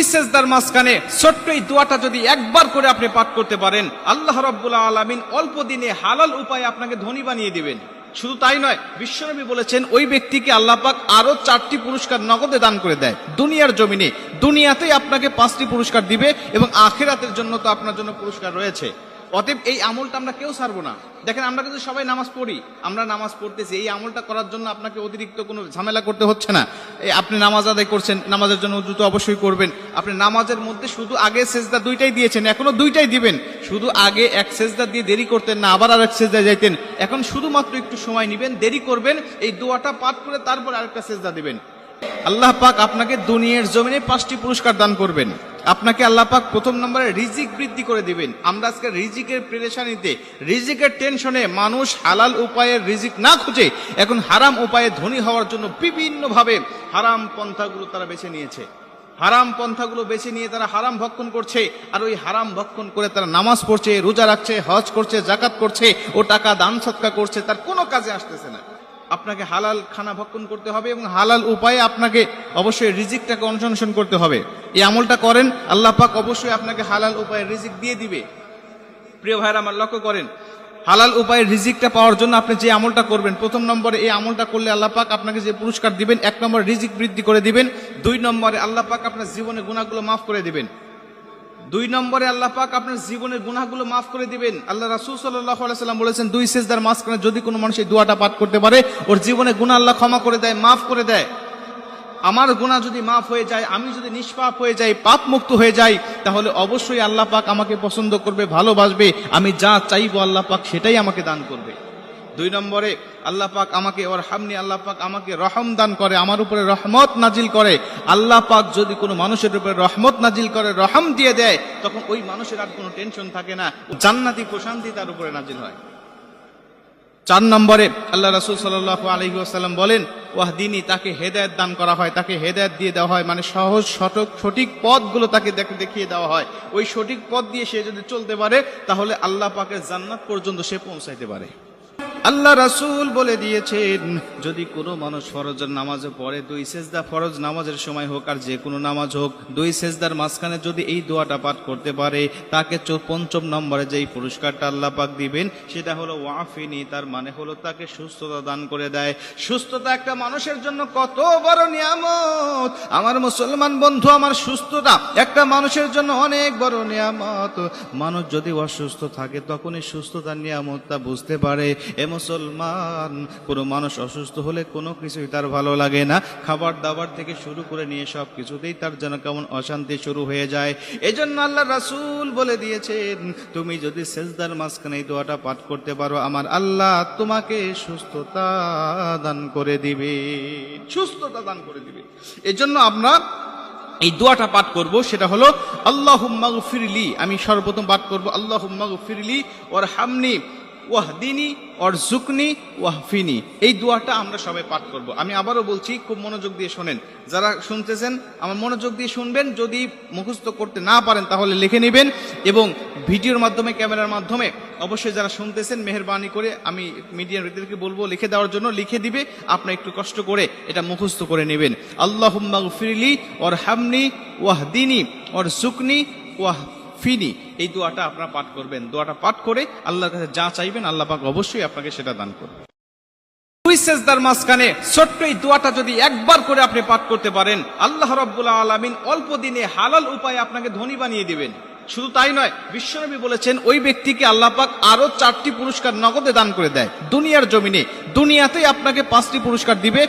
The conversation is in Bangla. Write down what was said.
দুই সেজদার মাঝখানে ছোট্ট এই দোয়াটা যদি একবার করে আপনি পাঠ করতে পারেন, আল্লাহ রব্বুল্লাহ আলমিন অল্প দিনে হালাল উপায়ে আপনাকে ধনী বানিয়ে দিবেন। শুধু তাই নয়, বিশ্বনবী বলেছেন, ওই ব্যক্তিকে আল্লাহ পাক আরও চারটি পুরস্কার নগদে দান করে দেয়। দুনিয়ার জমিনে, দুনিয়াতেই আপনাকে পাঁচটি পুরস্কার দিবে এবং আখেরাতের জন্য তো আপনার জন্য পুরস্কার রয়েছে। অতএব এই আমলটা আমরা কেউ ছাড়বো না। দেখেন, আমরা কিন্তু সবাই নামাজ পড়ি। আমরা নামাজ পড়তেছি, এই আমলটা করার জন্য আপনাকে অতিরিক্ত কোনো ঝামেলা করতে হচ্ছে না। আপনি নামাজ আদায় করছেন, নামাজের জন্য উজু তো অবশ্যই করবেন। আপনি নামাজের মধ্যে শুধু আগে সেজদা দুইটাই দিয়েছেন, এখনও দুইটাই দিবেন। শুধু আগে এক সেজদা দিয়ে দেরি করতেন না, আবার আর এক সেজদা যাইতেন। এখন শুধুমাত্র একটু সময় নেবেন, দেরি করবেন, এই দোয়াটা পাঠ করে তারপর আরেকটা সেজদা দিবেন। আল্লাহ পাক আপনাকে দুনিয়ার জমিনে পাঁচটি পুরস্কার দান করবেন। আপনাকে আল্লাহ পাক প্রথম নম্বরে রিজিক বৃদ্ধি করে দিবেন। আমরা আজকে রিজিকের প্রেরেশানিতে রিজিকের টেনশনে মানুষ হালাল উপায়ে রিজিক না খুঁজে, এখন হারাম উপায়ে ধনী হওয়ার জন্য বিভিন্নভাবে হারাম পন্থাগুলো তারা বেছে নিয়েছে। হারাম পন্থাগুলো বেছে নিয়ে তারা হারাম ভক্ষণ করছে, আর ওই হারাম ভক্ষণ করে তারা নামাজ পড়ছে, রোজা রাখছে, হজ করছে জাকাত করছে, ও টাকা দান সৎকা করছে, তার কোনো কাজে আসতেছে না। আপনাকে হালাল খানা ভক্ষণ করতে হবে এবং হালাল উপায়ে আপনাকে অবশ্যই রিজিকটাকে অনুসন্ধান করতে হবে। এই আমলটা করেন, আল্লাহ পাক অবশ্যই আপনাকে হালাল উপায়ে রিজিক দিয়ে দিবে। প্রিয় ভাইরা আমার লক্ষ্য করেন, হালাল উপায়ে রিজিকটা পাওয়ার জন্য আপনি যে আমলটা করবেন, প্রথম নম্বরে এই আমলটা করলে আল্লাহ পাক আপনাকে যে পুরস্কার দিবেন, এক নম্বর রিজিক বৃদ্ধি করে দিবেন, দুই নম্বরে আল্লাহ পাক আপনার জীবনে গুণাগুলো মাফ করে দিবেন। দুই নম্বরে আল্লাহ পাক আপনার জীবনের গুনাহগুলো মাফ করে দিবেন। আল্লাহ রাসূল সাল্লাম বলেছেন, দুই সেজদার মাঝখানে যদি কোনো মানুষ এই দোয়াটা পাঠ করতে পারে, ওর জীবনে গুনাহ আল্লাহ ক্ষমা করে দেয় মাফ করে দেয়। আমার গুনাহ যদি মাফ হয়ে যায়, আমি যদি নিষ্পাপ হয়ে যাই পাপ মুক্ত হয়ে যাই, তাহলে অবশ্যই আল্লাহ পাক আমাকে পছন্দ করবে, ভালোবাসবে, আমি যা চাইব আল্লাহ পাক সেটাই আমাকে দান করবে। দুই নম্বরে, আল্লাহ পাক আমাকে ওর হামনি আল্লাহ পাক আমাকে রহম দান করে, আমার উপরে রহমত নাজিল করে। আল্লাহ পাক যদি কোনো মানুষের উপরে রহমত নাজিল করে, রহম দিয়ে দেয়, তখন ওই মানুষের আর কোনো টেনশন থাকে না। জান্নাতি প্রশান্তি তার উপরে নাজিল হয়। চার নম্বরে, আল্লাহ রাসুল সাল্লাহ আলহি আসাল্লাম বলেন, ওয়াহদিনী, তাকে হেদায়ত দান করা হয়, তাকে হেদায়ত দিয়ে দেওয়া হয় মানে সহজ, সঠিক সঠিক পথগুলো তাকে দেখ- দেখিয়ে দেওয়া হয়। ওই সঠিক পথ দিয়ে সে যদি চলতে পারে, তাহলে আল্লাহ পাকের জান্নাত পর্যন্ত সে পৌঁছাইতে পারে। আল্লাহ রাসূল বলে দিয়েছেন, যদি কোনো মানুষ ফরজের নামাজে পড়ে, দুই সেজদা ফরজ নামাজের সময় হোক আর যে কোনো নামাজ হোক, দুই সেজদার মাঝখানে যদি এই দোয়াটা পাঠ করতে পারে, তাকে পঞ্চম নম্বরে যেই পুরস্কারটা আল্লাহ পাক দিবেন, সেটা হলো ওয়াফিনি, তার মানে হলো তাকে সুস্থতা দান করে দেয়। সুস্থতা একটা মানুষের জন্য কত বড় নিয়ামত! আমার মুসলমান বন্ধু, আমার সুস্থতা একটা মানুষের জন্য অনেক বড় নিয়ামত। মানুষ যদি অসুস্থ থাকে, তখনই সুস্থতার নিয়ামতটা বুঝতে পারে। মুসলমান। কোনো মানুষ অসুস্থ হলে কোনো কিছুই তার ভালো লাগে না। খাবার দাবার থেকে শুরু করে নিয়ে সব কিছুতেই তার যেন কেমন অশান্তি শুরু হয়ে যায়। এজন্য আল্লাহ রাসূল বলে দিয়েছেন, তুমি যদি সেজদার মাঝখানে এই দোয়াটা পাঠ করতে পারো, আমার আল্লাহ তোমাকে সুস্থতা দান করে দিবে। সুস্থতা দান করে দিবে। এজন্য আমরা এই দোয়াটা পাঠ করব, সেটা হলো আল্লাহ ফিরলি আমি সর্বপ্রথম পাঠ করব আল্লাহ ফিরলি ওর হামনি ওয়াহদিনী ওর জুকনি ওয়াহফিনি। এই দোয়াটা আমরা সবাই পাঠ করব। আমি আবারও বলছি, খুব মনোযোগ দিয়ে শোনেন। যারা শুনতেছেন, আমার মনোযোগ দিয়ে শুনবেন, যদি মুখস্থ করতে না পারেন তাহলে লিখে নেবেন এবং ভিডিওর মাধ্যমে, ক্যামেরার মাধ্যমে অবশ্যই যারা শুনতেছেন, মেহরবানি করে আমি মিডিয়ার ভিতরকে বলব, লিখে দেওয়ার জন্য লিখে দিবে, আপনার একটু কষ্ট করে এটা মুখস্থ করে নেবেন। আল্লাহ ফিরলি ওর হামনি ওয়াহদিনী ওর সুকনি ওয়াহ ফিনি, এই দোয়াটা আপনারা পাঠ করবেন। দোয়াটা পাঠ করে আল্লাহর কাছে যা চাইবেন, আল্লাহ পাক অবশ্যই আপনাকে সেটা দান করবে। মাঝখানে ছোট্ট এই যদি একবার করে আপনি পাঠ করতে পারেন হালাল উপায়ে আপনাকে ধনী বানিয়ে দিবেন। শুধু তাই নয় বলেছেন, ওই ব্যক্তিকে চারটি পুরস্কার নগদে দান করে দেয়। দুনিয়ার জমিনে, দুনিয়াতেই আপনাকে পাঁচটি পুরস্কার দিবে।